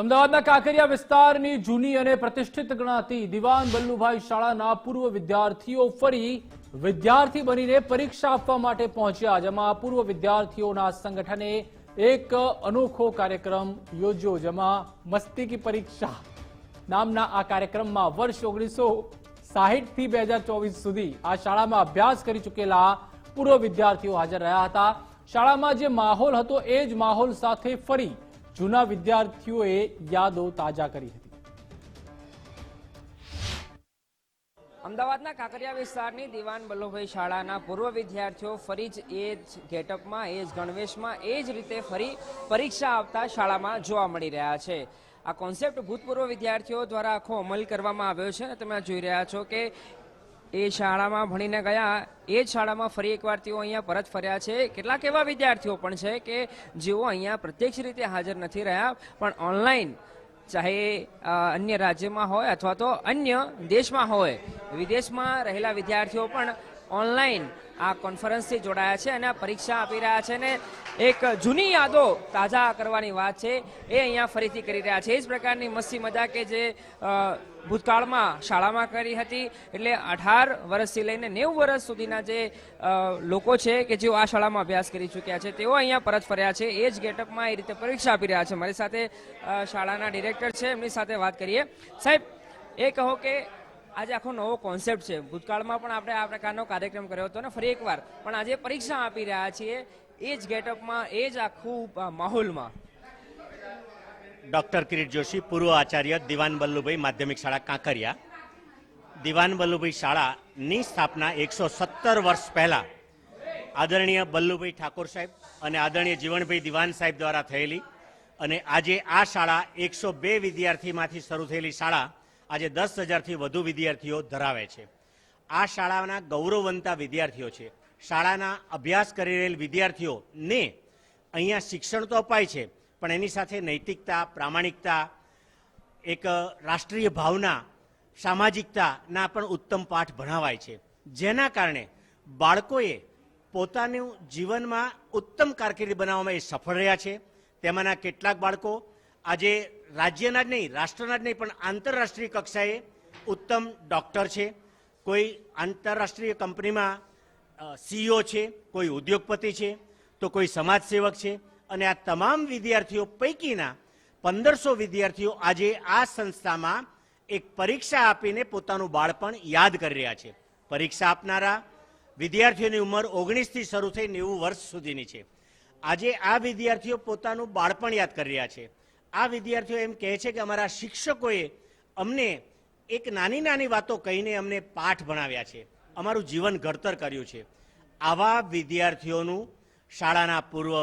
અમદાવાદના કાંકરિયા વિસ્તારની જૂની અને પ્રતિષ્ઠિત ગણાતી દિવાન વલ્લુભાઈ શાળાના પૂર્વ વિદ્યાર્થીઓ ફરી વિદ્યાર્થી બનીને પરીક્ષા આપવા માટે પહોંચ્યા, જેમાં પૂર્વ વિદ્યાર્થીઓના સંગઠને એક અનોખો કાર્યક્રમ યોજ્યો, જેમાં મસ્તી કી પરીક્ષા નામના આ કાર્યક્રમમાં વર્ષ ઓગણીસો સાહીઠથી બે હજાર ચોવીસ સુધી આ શાળામાં અભ્યાસ કરી ચૂકેલા પૂર્વ વિદ્યાર્થીઓ હાજર રહ્યા હતા. શાળામાં જે માહોલ હતો, એ જ માહોલ સાથે ફરી જૂના વિદ્યાર્થીઓએ યાદો તાજા કરી હતી. અમદાવાદના કાંકરિયા વિસ્તારની દિવાન વલ્લભભાઈ શાળાના પૂર્વ વિદ્યાર્થીઓ ફરી જ એ જ ગેટઅપમાં, એ જ ગણવેશમાં, એ જ રીતે ફરી પરીક્ષા આપતા શાળામાં જોવા મળી રહ્યા છે. આ કોન્સેપ્ટ ભૂતપૂર્વ વિદ્યાર્થીઓ દ્વારા આખો અમલ કરવામાં આવ્યો છે અને તમે જોઈ રહ્યા છો કે એ શાળામાં ભણીને ગયા. એ જ શાળામાં ફરી એકવાર તેઓ અહીંયા પરત ફર્યા છે. કેટલાક એવા વિદ્યાર્થીઓ પણ છે કે જેઓ અહીંયા પ્રત્યક્ષ રીતે હાજર નથી રહ્યા, પણ ઓનલાઈન ચાહે અન્ય રાજ્યમાં હોય અથવા તો અન્ય દેશમાં હોય, વિદેશમાં રહેલા વિદ્યાર્થીઓ પણ ઓનલાઈન આ કોન્ફરન્સથી જોડાયા છે અને પરીક્ષા આપી રહ્યા છે અને એક જૂની યાદો તાજા કરવાની વાત છે, એ અહીંયા ફરીથી કરી રહ્યા છે. એ જ પ્રકારની મસ્તી મજા કે જે ભૂતકાળમાં શાળામાં કરી હતી, એટલે અઢાર વર્ષથી લઈને નેવું વર્ષ સુધીના જે લોકો છે કે જેઓ આ શાળામાં અભ્યાસ કરી ચૂક્યા છે, તેઓ અહીંયા પરત ફર્યા છે. એ જ ગેટઅપમાં એ રીતે પરીક્ષા આપી રહ્યા છે. મારી સાથે શાળાના ડિરેક્ટર છે. એમની સાથે વાત કરીએ. સાહેબ, એ કહો કે આજે આખો નવો કોન્સેપ્ટ છે. ભૂતકાળમાં પણ આપણે આ પ્રકારનો કાર્યક્રમ કર્યો હતો ને ફરી એકવાર. પણ આજે પરીક્ષા આપી રહ્યા છીએ એ જ ગેટઅપમાં એ જ આખું માહોલમાં. ડૉક્ટર કિરીટ જોશી, પૂર્વ આચાર્ય દિવાન બલ્લુભાઈ માધ્યમિક શાળા કાંકરિયા. દિવાન બલ્લુભાઈ શાળાની સ્થાપના એકસો સત્તર વર્ષ પહેલાં આદરણીય બલ્લુભાઈ ઠાકોર સાહેબ અને આદરણીય જીવણભાઈ દિવાન સાહેબ દ્વારા થયેલી અને આજે આ શાળા એકસો બે વિદ્યાર્થીમાંથી શરૂ થયેલી શાળા આજે દસ હજારથી વધુ વિદ્યાર્થીઓ ધરાવે છે. આ શાળાના ગૌરવવંતા વિદ્યાર્થીઓ છે. શાળાના અભ્યાસ કરી રહેલ વિદ્યાર્થીઓને અહીંયા શિક્ષણ તો અપાય છે, પણ એની સાથે નૈતિકતા, પ્રામાણિકતા, એક રાષ્ટ્રીય ભાવના, સામાજિકતાના પણ ઉત્તમ પાઠ ભણાવાય છે. જેના કારણે બાળકોએ પોતાનું જીવનમાં ઉત્તમ કારકિર્દી બનાવવામાં એ સફળ રહ્યા છે. તેમાંના કેટલાક બાળકો આજે રાજ્યના જ નહીં, રાષ્ટ્રના જ નહીં, પણ આંતરરાષ્ટ્રીય કક્ષાએ ઉત્તમ ડૉક્ટર છે, કોઈ આંતરરાષ્ટ્રીય કંપનીમાં સીઈઓ છે, કોઈ ઉદ્યોગપતિ છે, તો કોઈ સમાજસેવક છે, અને આ તમામ વિદ્યાર્થીઓ પૈકીના પંદરસો વિદ્યાર્થીઓ આજે આ સંસ્થામાં એક પરીક્ષા આપીને પોતાનું બાળપણ યાદ કરી રહ્યા છે. પરીક્ષા આપનારા વિદ્યાર્થીઓની ઉંમર ઓગણીસથી શરૂ થઈ નેવું વર્ષ સુધીની છે. આજે આ વિદ્યાર્થીઓ પોતાનું બાળપણ યાદ કરી રહ્યા છે. આ વિદ્યાર્થીઓ એમ કહે છે કે અમારા શિક્ષકોએ અમને એક નાની નાની વાતો કહીને અમને પાઠ ભણાવ્યા છે. અમારું જીવન ઘડતર કર્યું છે. આવા વિદ્યાર્થીઓનું શાળાના પૂર્વ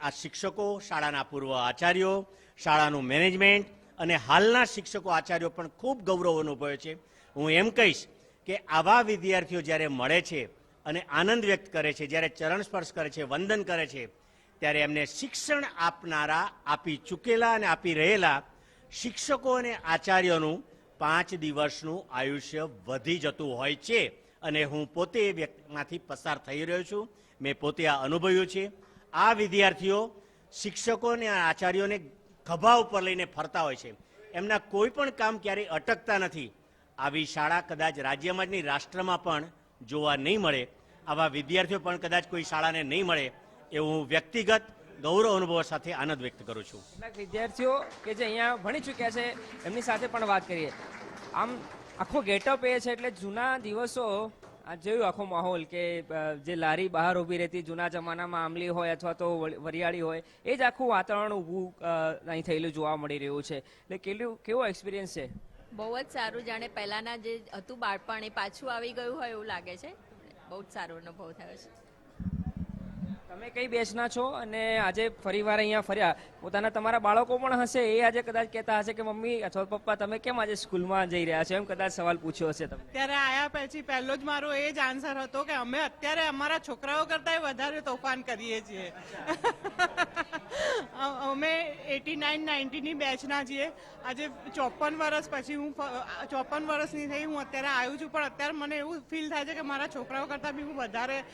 આ શિક્ષકો, શાળાના પૂર્વ આચાર્યો, શાળાનું મેનેજમેન્ટ અને હાલના શિક્ષકો, આચાર્યો પણ ખૂબ ગૌરવ અનુભવે છે. હું એમ કહીશ કે આવા વિદ્યાર્થીઓ જ્યારે મળે છે અને આનંદ વ્યક્ત કરે છે, જ્યારે ચરણ સ્પર્શ કરે છે, વંદન કરે છે ત્યારે એમને શિક્ષણ આપનારા, આપી ચૂકેલા અને આપી રહેલા શિક્ષકો અને આચાર્યોનું પાંચ દિવસનું આયુષ્ય વધી જતું હોય છે. અને હું પોતે એ વ્યક્તિમાંથી પસાર થઈ રહ્યો છું. મેં પોતે આ અનુભવ્યું છે. આ વિદ્યાર્થીઓ શિક્ષકો અને આચાર્યોને ખભા ઉપર લઈને ફરતા હોય છે. એમના કોઈ પણ કામ ક્યારેય અટકતા નથી. આવી શાળા કદાચ રાજ્યમાં જ નહીં, રાષ્ટ્રમાં પણ જોવા નહીં મળે. આવા વિદ્યાર્થીઓ પણ કદાચ કોઈ શાળાને નહીં મળે. એવું હું વ્યક્તિગત ગૌરવ અનુભવ સાથે આનંદ વ્યક્ત કરું છું. કેટલાક વિદ્યાર્થીઓ કે જે અહીંયા ભણી ચૂક્યા છે એમની સાથે પણ વાત કરીએ. આમ આખો ગેટઅપ એ છે એટલે જૂના દિવસો આ જોયું આખો માહોલ કે જે લારી બહાર ઊભી રહેતી જૂના જમાનામાં આમલી હોય અથવા તો વરિયાળી હોય એ જ આખું વાતાવરણ ઊભું અહીં થયેલું જોવા મળી રહ્યું છે. એટલે કેવું કેવો એક્સપિરિયન્સ છે? બહુ જ સારું. જાણે પહેલાના જે હતું બાળપણ એ પાછું આવી ગયું હોય એવું લાગે છે. બહુ જ સારો અનુભવ થયો છે. તમે કઈ બેચના છો? અને આજે ફરીવાર અહીંયા ફર્યા પોતાના તમારા બાળકો પણ હશે એ આજે કદાચ કહેતા હશે કે, મમ્મી, અથવા પપ્પા, તમે કેમ આજે સ્કૂલમાં જઈ રહ્યા છો? એમ કદાચ સવાલ પૂછ્યો હશે તમે ત્યારે આયા પછી પહેલો જ મારો એ જ આન્સર હતો કે, અમે અત્યારે અમારા છોકરાઓ કરતાં વધારે તોફાન કરીએ છીએ. અમે એટી નાઇન નાઇન્ટીની બેચના છીએ. આજે ચોપન વર્ષ પછી હું ચોપન વર્ષની થઈ, હું અત્યારે આવ્યું છું, પણ અત્યારે મને એવું ફીલ થાય છે કે મારા છોકરાઓ કરતાં બી હું વધારે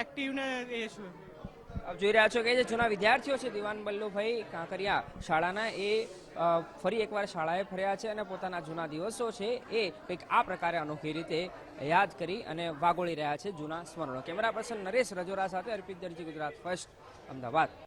એક્ટિવ ને આપ જોઈ રહ્યા છો કે જે જૂના વિદ્યાર્થીઓ છે, દિવાન વલ્લભભાઈ કાંકરિયા શાળાના, એ ફરી એકવાર શાળાએ ફર્યા છે અને પોતાના જૂના દિવસો છે એ કંઈક આ પ્રકારે અનોખી રીતે યાદ કરી અને વાગોળી રહ્યા છે જૂના સ્મરણો. કેમેરા પર્સન નરેશ રજોરા સાથે અર્પિત દરજી ગુજરાત ફર્સ્ટ, અમદાવાદ.